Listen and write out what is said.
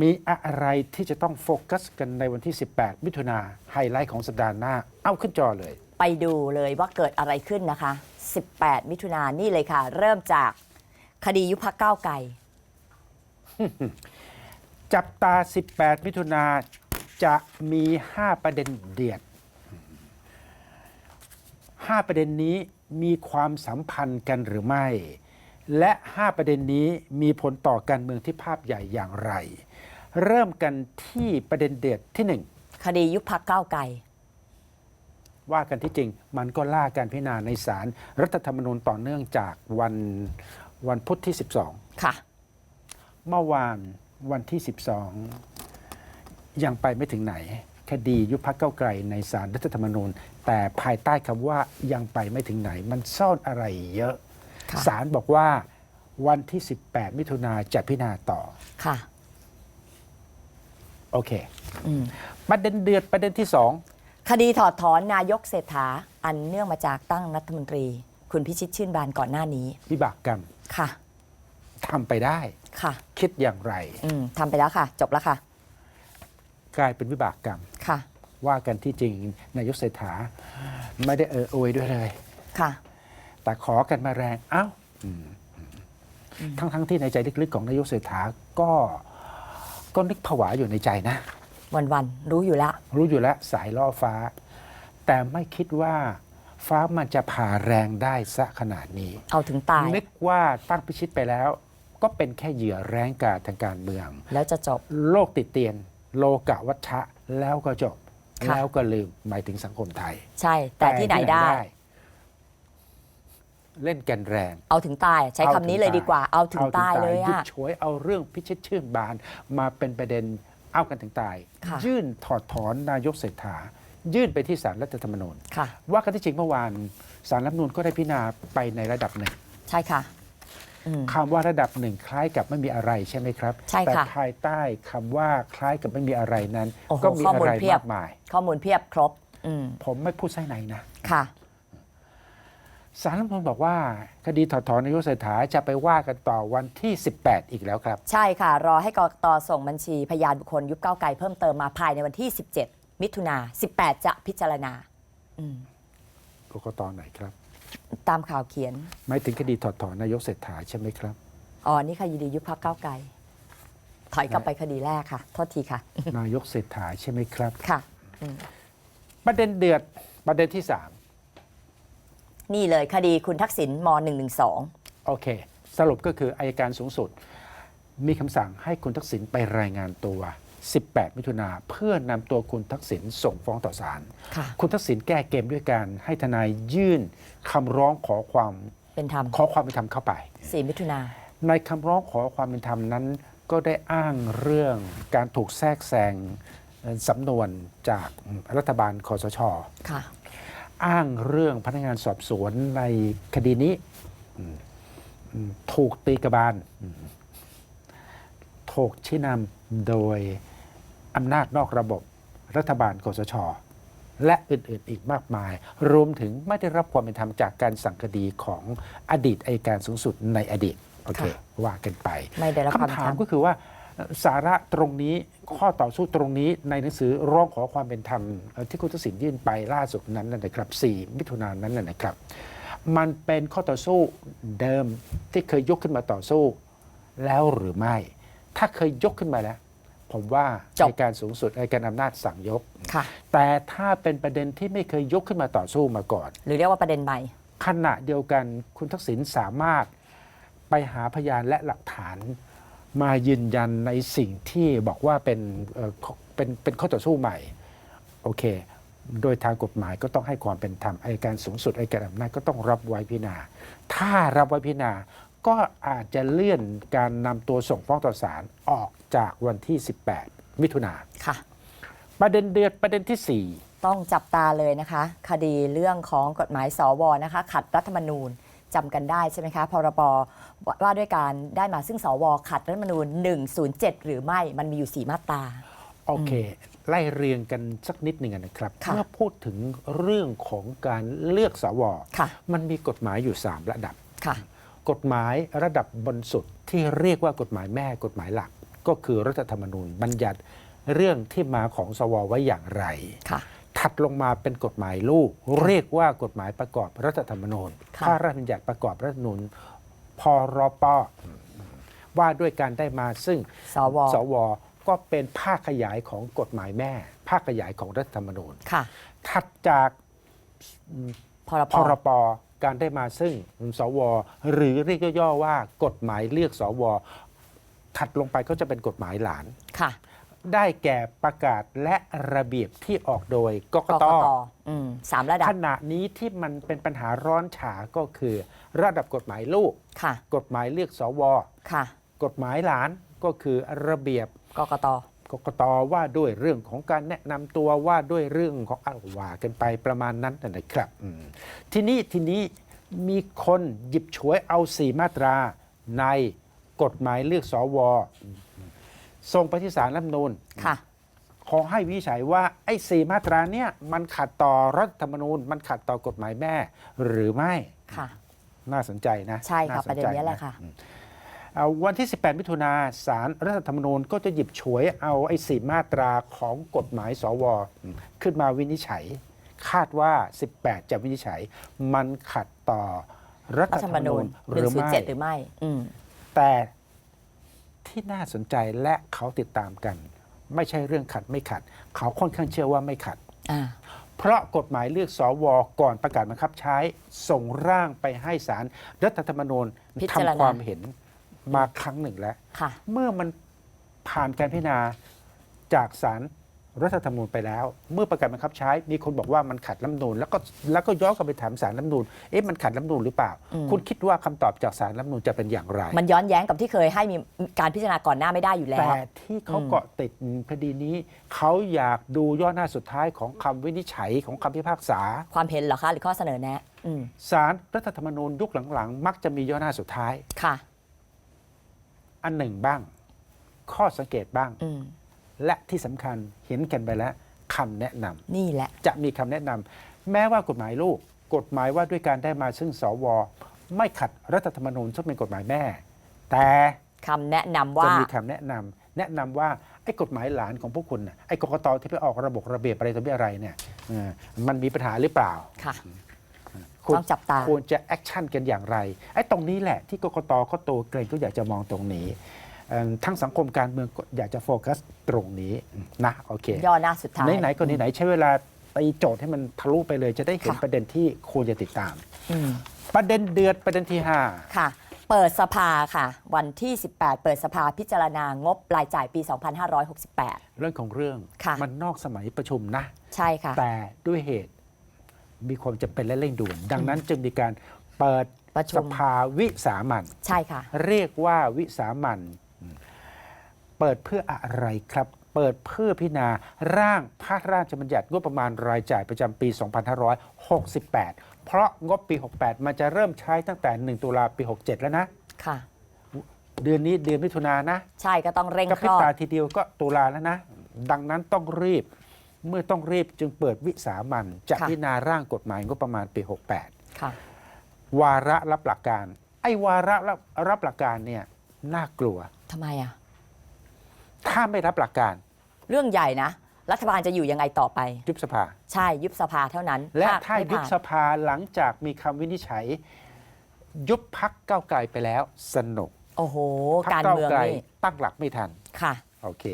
มีอะไรที่จะต้องโฟกัสกันในวันที่ 18 มิถุนาไฮไลท์ของสัปดาห์หน้า เอาขึ้นจอเลย ไปดูเลยว่าเกิดอะไรขึ้นนะคะ 18 มิถุนายนนี่เลยค่ะ เริ่มจากคดียุบพักก้าวไกล จับตา 18 มิถุนาจะมี 5 ประเด็นเดือด 5 ประเด็นนี้มีความสัมพันธ์กันหรือไม่ และ 5 ประเด็นนี้มีผลต่อการเมืองที่ภาพใหญ่อย่างไร เริ่มกันที่ประเด็นเดือดที่ 1 คดียุบพักก้าวไกลว่ากันที่จริงมันก็ล่าการพิจารณาในศาลรัฐธรรมนูญต่อเนื่องจากวันวันพุธที่ 12 ค่ะ เมื่อวานวันที่ 12 ยังไปไม่ถึงไหน คดียุบพักเก้าวไกลในศาลรัฐธรรมนูญ แต่ภายใต้คำว่ายังไปไม่ถึงไหน มันซ่อนอะไรเยอะค่ะ ศาลบอกว่าวันที่ 18 มิถุนาจะพิจารณาต่อ ค่ะ โอเคอืม ประเด็นเดือดประเด็นที่สอง คดีถอดถอนนายกเศรษฐา อันเนื่องมาจากตั้งรัฐมนตรี คุณพิชิตชื่นบานก่อนหน้านี้ วิบากกรรมค่ะ ทำไปได้ ค่ะ คิดอย่างไร อืมทำไปแล้วค่ะ จบแล้วค่ะ กลายเป็นวิบากกรรม ค่ะ ว่ากันที่จริงนายกเศรษฐา ไม่ได้เออโอยด้วยเลย ค่ะ แต่ขอกันมาแรงเอ้าอืมทั้งทั้งที่ในใจลึกๆของนายกเศรษฐาก็ก็นึกผวาอยู่ในใจนะ วันๆรู้อยู่แล้ว รู้อยู่แล้วสายล่อฟ้า แต่ไม่คิดว่าฟ้ามันจะผ่าแรงได้ซะขนาดนี้ เอาถึงตาย นึกว่าตั้งพิชิตไปแล้ว ก็เป็นแค่เหยื่อแรงกาจทางการเมือง แล้วจะจบโลกติดเตียน โลกะวัชชะแล้วก็จบค่ะแล้วก็ลืมหมายถึงสังคมไทย ใช่แต่ที่ไหนได้ เล่นกันแรง เอาถึงตายใช้คำนี้เลยดีกว่าเอาถึงตายเลยยึดอะ ฉวยเอาเรื่องพิชิตชื่นบาน มาเป็นประเด็นเอากันถึงตาย ค่ะ ยื่นถอดถอนนายกเศรษฐา ยื่นไปที่ศาลรัฐธรรมนูญ ค่ะ ว่ากันที่จริงเมื่อวานศาลรัฐธรรมนูญก็ได้พิจารณาไปในระดับหนึ่งใช่ค่ะอืม คำว่าระดับหนึ่งคล้ายกับไม่มีอะไรใช่ไหมครับ ใช่แต่ค่ะภายใต้คำว่าคล้ายกับไม่มีอะไรนั้น โอ้โหก็มีข้ออะมูลไรเพียบ มากมาย ข้อมูลเพียบครบ อืมผมไม่พูดไส้ในนะ ค่ะ ศาลรัฐธรรมนูญบอกว่าคดีถอดถอนนายกเศรษฐาจะไปว่ากันต่อวันที่ 18 อีกแล้วครับ ใช่ค่ะ รอให้กรกตส่งบัญชีพยานบุคคลยุบเก้าวไกลเพิ่มเติมมาภายในวันที่ 17 มิถุนา 18 จะพิจารณาอืมกกตไหนครับ ตามข่าวเขียนหมายถึงคดีถอดถอนนายกเศรษฐาใช่ไหมครับ อ๋อนี่คดียุบพักเก้าวไกล ถอยกลับไปคดีแรกค่ะโทษทีค่ะ นายกเศรษฐาใช่ไหมครับค่ะ ประเด็นเดือดประเด็นที่ นี่เลยคดีคุณทักษิณม .112 3โอเค สรุปก็คืออายการสูงสุด มีคำสั่งให้คุณทักษิณไปรายงานตัว 18 มิถุนาเพื่อนำตัวคุณทักษิณส่งฟ้องต่อศาลค่ะ คุณทักษิณแก้เกมด้วยการให้ทนายยื่นคำร้องขอความเป็นธรรมขอความเป็นธรรมเข้าไป 4มิถุนา ในคำร้องขอความเป็นธรรมนั้น ก็ได้อ้างเรื่องการถูกแทรกแซงเอ่อสำนวนจากรัฐบาลคอสช ค่ะ อ้างเรื่องพนักงานสอบสวนในคดีนี้อืมอืมถูกตีกระบาลอืมถูกชี้นำโดยอำนาจนอกระบบรัฐบาลคอสช และอื่นๆอีกมากมาย รวมถึงไม่ได้รับความเป็นธรรมจากการสั่งคดีของอดีตอัยการสูงสุดในอดีตโอเคค่ะว่ากันไปไม่ได้รับความคำเป็นถาธรมรมก็คือว่าเอ่อ สาระตรงนี้ข้อต่อสู้ตรงนี้ในหนังสือร้องขอความเป็นธรรมเอ่อที่คุณทักษิณยื่นไปล่าสุดนั้นนะนะครับ 4 มิถุนายนนั้นนะนะครับ มันเป็นข้อต่อสู้เดิมที่เคยยกขึ้นมาต่อสู้ แล้วหรือไม่ ถ้าเคยยกขึ้นมาแล้ว ผมว่าจบในการสูงสุดในการอำนาจสั่งยกค่ะแต่ถ้าเป็นประเด็นที่ไม่เคยยกขึ้นมาต่อสู้มาก่อน หรือเรียกว่าประเด็นใหม่ขณะเดียวกันคุณทักษิณสามารถไปหาพยานและหลักฐาน มายืนยันในสิ่งที่บอกว่าเป็นเอ่อข้อเป็นเป็นข้อต่อสู้ใหม่โอเค โดยทางกฎหมายก็ต้องให้ความเป็นธรรมอัยการสูงสุดอัยการอำนาจก็ต้องรับไว้พิจารณาถ้ารับไว้พิจารณาก็อาจจะเลื่อนการนำตัวส่งฟ้องต่อศาลออกจากวันที่ 18 มิถุนาค่ะ ประเด็นเดือดประเด็นที่สี่ต้องจับตาเลยนะคะ คดีเรื่องของกฎหมายสวนะคะ ขัดรัฐธรรมนูญ จำกันได้ใช่ไหมคะพรบว่าด้วยการได้มาซึ่งสวขัดรัฐธรรมนูญ107 หรือไม่มันมีอยู่ 4 มาตรา โอเค ไล่เรียงกันสักนิดหนึ่งนะครับค่ะเมื่อพูดถึงเรื่องของการเลือกสวค่ะ มันมีกฎหมายอยู่ 3 ระดับ ค่ะ กฎหมายระดับบนสุดที่เรียกว่ากฎหมายแม่กฎหมายหลัก ก็คือรัฐธรรมนูญบัญญัติเรื่องที่มาของสวไว้อย่างไร ค่ะ ถัดลงมาเป็นกฎหมายลูก เรียกว่ากฎหมายประกอบรัฐธรรมนูญค่ะพระราชบัญญัติประกอบรัฐธรรมนูญพรปว่าด้วยการได้มาซึ่งสวสวก็เป็นภาคขยายของกฎหมายแม่ ภาคขยายของรัฐธรรมนูญค่ะถัดจากพรพรปการได้มาซึ่งสว หรือเรียกย่อๆว่ากฎหมายเลือกสว ถัดลงไปก็จะเป็นกฎหมายหลานค่ะ ได้แก่ประกาศและระเบียบที่ออกโดยกกกตกตอืมสามระดับ ขณะนี้ที่มันเป็นปัญหาร้อนฉาก็คือ ระดับกฎหมายลูก ค่ะ กฎหมายเลือกสว ค่ะกฎหมายหลานก็คือระเบียบกกต กกตว่าด้วยเรื่องของการแนะนำตัวว่าด้วยเรื่องของอาว่ากันไปประมาณนั้นนะนะครับอืมทีนี้ทีนี้มีคนหยิบฉวยเอาสี่มาตราในกฎหมายเลือกสว ส่งไปที่ศาลรัฐธรรมนูญค่ะ ขอให้วินิจฉัยว่าไอ้สี่มาตราเนี่ยมันขัดต่อรัฐธรรมนูญ มันขัดต่อกฎหมายแม่ หรือไม่ค่ะ น่าสนใจนะใช่ค่ะาสประเด็นนี้แหละค่ะ อืมเอาวันที่ 18 มิถุนาสารรัฐธรรมนูญก็จะหยิบฉวยเอาไอ้สี่มาตราของกฎหมายสวขึ้นมาวินิจฉัย คาดว่า 18 จะวินิจฉัย มันขัดต่อรัฐรัฐธธรรรรมมนูนูญญหรือไม่ 107 หรือไม่ อืมแต่ ที่น่าสนใจและเขาติดตามกัน ไม่ใช่เรื่องขัดไม่ขัด เขาค่อนข้างเชื่อว่าไม่ขัด อ่า เพราะกฎหมายเลือกสวก่อนประกาศบังคับใช้ส่งร่างไปให้ศาลรัฐธรรมนูญพิจารณา ทำความเห็นมาครั้งหนึ่งแล้ว ค่ะ เมื่อมันผ่านการพิจารณาจากศาล รัฐธรรมนูญไปแล้ว เมื่อประกาศบังคับใช้ มีคนบอกว่ามันขัดรัฐธรรมนูญแล้วก็แล้วก็ย้อนกลับไปถามศาลรัฐธรรมนูญเอ๊ะมันขัดรัฐธรรมนูญหรือเปล่าอืมคุณคิดว่าคำตอบจากศาลรัฐธรรมนูญจะเป็นอย่างไร มันย้อนแย้งกับที่เคยให้มีการพิจารณาก่อนหน้าไม่ได้อยู่แล้ว แต่ที่เขาอืมเกาะติดคดีนี้ เขาอยากดูย่อหน้าสุดท้ายของคำวินิจฉัยของคำพิพากษา ความเห็นเหรอคะหรือข้อเสนอแนะอืมศาลรัฐธรรมนูญยุคหลังๆ มักจะมีย่อหน้าสุดท้ายค่ะ อันหนึ่งบ้าง ข้อสังเกตบ้างอืม และที่สำคัญเห็นกันไปแล้วคำแนะนำนี่แหละจะมีคำแนะนำแม้ว่ากฎหมายลูกกฎหมายว่าด้วยการได้มาซึ่งสว ไม่ขัดรัฐธรรมนูญซึ่งเป็นกฎหมายแม่ แต่คำแนะนำจะว่ามีคำแนะนำแนะนำว่าไอ้กฎหมายหลานของพวกคุณน่ะไอ้กกตที่ไปออกระบบระเบียบอะไรต่อมีอะไรเนี่ยเออมันมีปัญหาหรือเปล่าค่ะคุณต้องจับตาควรจะแอคชั่นกันอย่างไรไอ้ตรงนี้แหละที่กกตเขาโตเกรงก็อยากจะมองตรงนี้เอิ่ม ทั้งสังคมการเมืองก็อยากจะโฟกัสตรงนี้นะโอเคย่อหน้าสุดท้ายไหนๆก็ไหนๆใช้เวลาตีโจทย์ให้มันทะลุไปเลย จะได้เห็นค่ะประเด็นที่ควรจะติดตามอืมประเด็นเดือดประเด็นที่ค่ะ เปิดสภาค่ะ วันที่ 18 เปิดสภาพิจารณางบรายจ่ายปี 2568 5เรื่องของเรื่องค่ะมันนอกสมัยประชุมนะ ใช่ค่ะ แต่ด้วยเหตุมีความจำเป็นและเร่งด่วน ดังนั้นจึงมีการเปิดประชุสมภาวิสามันใช่ค่ะ เรียกว่าวิสามัน เปิดเพื่ออะไรครับ เปิดเพื่อพิจารณาร่างพระราชบัญญัติงบประมาณรายจ่ายประจำปี 2568 เพราะงบปี 68 มันจะเริ่มใช้ตั้งแต่ 1 ตุลาปี 67 แล้วนะ ค่ะ เดือนนี้เดือนมิถุนายนนะใช่ก็ต้องเร่งกระคพริลบอดตาทีเดียวก็ตุลาแล้วนะ ดังนั้นต้องรีบ เมื่อต้องรีบจึงเปิดวิสามันจะค่ะพิจารณาร่างกฎหมายงบประมาณปี 68 ค่ะ วาระรับหลักการ ไอ้วาระรับรับหลักการเนี่ยน่ากลัวทำไมอะ ถ้าไม่รับหลักการเรื่องใหญ่นะ รัฐบาลจะอยู่ยังไงต่อไป ยุบสภา ใช่ยุบสภาเท่านั้นและถ้าถ้าไม่ยุบผ่านสภาหลังจากมีคำวินิจฉัย ยุบพักเก้าวไกลไปแล้วสนุกโอ้โห พัการเก้าวเมืองไกลนี่ตั้งหลักไม่ทันค่ะ โอเค